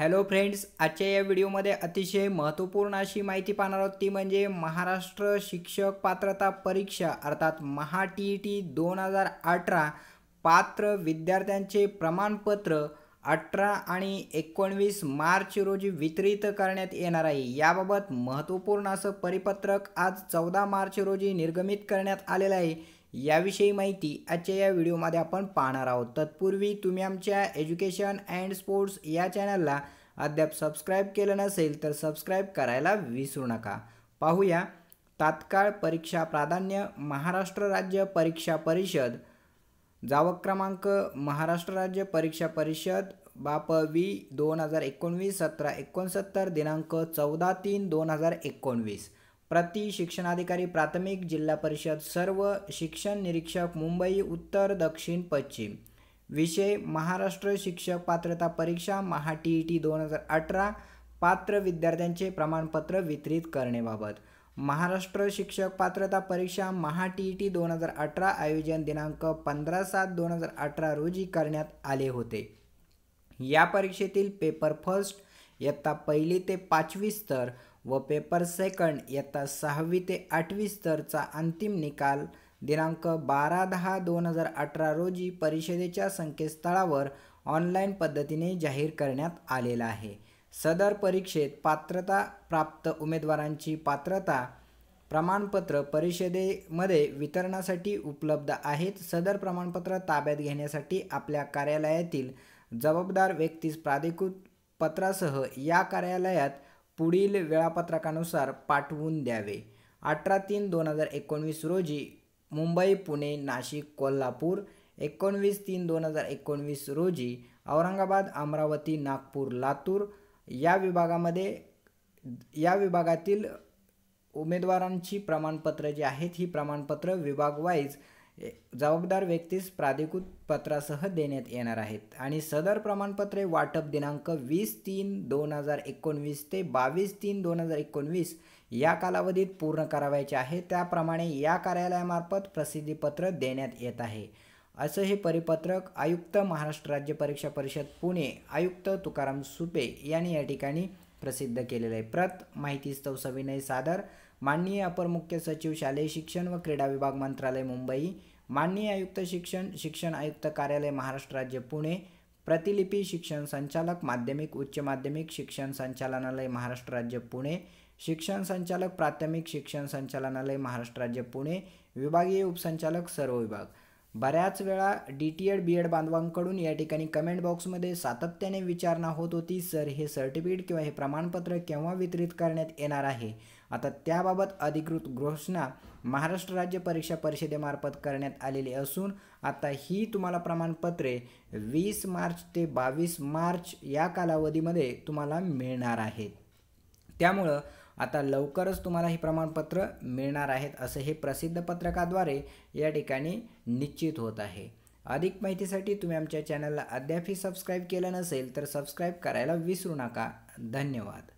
Hello friends आजच्या या व्हिडिओमध्ये अतिशय महत्त्वपूर्ण अशी माहिती पाहणार आहोत. ती म्हणजे महाराष्ट्र शिक्षक पात्रता परीक्षा अर्थात महा टी ई टी दोन हजार अठरा पात्र विद्यार्थ्यांचे प्रमाणपत्र अठरा आणि एकोणवीस मार्च रोजी वितरित करण्यात येणार आहे. याबाबत महत्त्वपूर्ण असं परिपत्रक आज चौदा मार्च रोजी निर्गमित करण्यात आलेलं आहे. याविषयी माहिती आजच्या या व्हिडिओमध्ये आपण पाहणार आहोत. तत्पूर्वी तुम्ही आमच्या एज्युकेशन अँड स्पोर्ट्स या चॅनलला अद्याप सबस्क्राईब केलं नसेल तर सबस्क्राईब करायला विसरू नका. पाहूया. तात्काळ परीक्षा प्राधान्य महाराष्ट्र राज्य परीक्षा परिषद. जावक क्रमांक महाराष्ट्र राज्य परीक्षा परिषद बाप वी दोन हजार एकोणवीस सतरा एकोणसत्तर दिनांक चौदा तीन दोन हजार एकोणवीस. प्रति शिक्षणाधिकारी प्राथमिक जिल्हा परिषद सर्व शिक्षण निरीक्षक मुंबई उत्तर दक्षिण पश्चिम. विषय महाराष्ट्र शिक्षक पात्रता परीक्षा महा टी ई टी दोन हजार अठरा पात्र विद्यार्थ्यांचे प्रमाणपत्र वितरित करण्याबाबत. महाराष्ट्र शिक्षक पात्रता परीक्षा महा टी ई टी दोन हजार अठरा आयोजन दिनांक पंधरा सात दोन हजार अठरा रोजी करण्यात आले होते. या परीक्षेतील पेपर फर्स्ट इयत्ता पहिली ते पाचवी स्तर व पेपर सेकंड इयत्ता सहावी ते आठवी स्तरचा अंतिम निकाल दिनांक बारा दहा दोन हजार अठरा रोजी परिषदेच्या संकेतस्थळावर ऑनलाईन पद्धतीने जाहीर करण्यात आलेला आहे. सदर परीक्षेत पात्रता प्राप्त उमेदवारांची पात्रता प्रमाणपत्र परिषदेमध्ये वितरणासाठी उपलब्ध आहेत. सदर प्रमाणपत्र ताब्यात घेण्यासाठी आपल्या कार्यालयातील जबाबदार व्यक्तीस प्राधिकृत पत्रासह या कार्यालयात पुढील वेळापत्रकानुसार पाठवून द्यावे. अठरा तीन दोन हजार एकोणवीस रोजी मुंबई पुणे नाशिक कोल्हापूर एकोणवीस तीन दोन हजार एकोणवीस रोजी औरंगाबाद अमरावती नागपूर लातूर या विभागामध्ये या विभागातील उमेदवारांची प्रमाणपत्र जी आहेत ही प्रमाणपत्र विभागवाईज जबाबदार व्यक्तीस प्राधिकृत पत्रासह देण्यात येणार आहेत. आणि सदर प्रमाणपत्रे वाटप दिनांक वीस तीन दोन हजार एकोणवीस ते बावीस तीन दोन हजार एकोणवीस या कालावधीत पूर्ण करावायचे आहे. त्याप्रमाणे या कार्यालयामार्फत प्रसिद्धीपत्र देण्यात येत आहे. असं हे परिपत्रक आयुक्त महाराष्ट्र राज्य परीक्षा परिषद पुणे आयुक्त तुकाराम सुपे यांनी या ठिकाणी प्रसिद्ध केलेलं आहे. प्रत माहितीस्तव सविनय सादर माननीय अपर मुख्य सचिव शालेय शिक्षण व क्रीडा विभाग मंत्रालय मुंबई. माननीय आयुक्त शिक्षण शिक्षण आयुक्त कार्यालय महाराष्ट्र राज्य पुणे. प्रतिलिपी शिक्षण संचालक माध्यमिक उच्च माध्यमिक शिक्षण संचालनालय महाराष्ट्र राज्य पुणे. शिक्षण संचालक प्राथमिक शिक्षण संचालनालय महाराष्ट्र राज्य पुणे. विभागीय उपसंचालक सर्व विभाग. बऱ्याच वेळा D T Ed B Ed बांधवांकडून या ठिकाणी कमेंट बॉक्समध्ये सातत्याने विचारणा होत होती सर हे सर्टिफिकेट किंवा हे प्रमाणपत्र केव्हा वितरित करण्यात येणार आहे? आता त्याबाबत अधिकृत घोषणा महाराष्ट्र राज्य परीक्षा परिषदेमार्फत करण्यात आलेली असून आता ही तुम्हाला प्रमाणपत्रे वीस मार्च ते बावीस मार्च या कालावधीमध्ये तुम्हाला मिळणार आहेत. त्यामुळं आता लवकरच तुम्हाला ही प्रमाणपत्र मिळणार आहेत असं हे प्रसिद्ध पत्रकाद्वारे या ठिकाणी निश्चित होत आहे. अधिक माहितीसाठी तुम्ही आमच्या चॅनलला अद्यापही सबस्क्राईब केलं नसेल तर सबस्क्राईब करायला विसरू नका. धन्यवाद.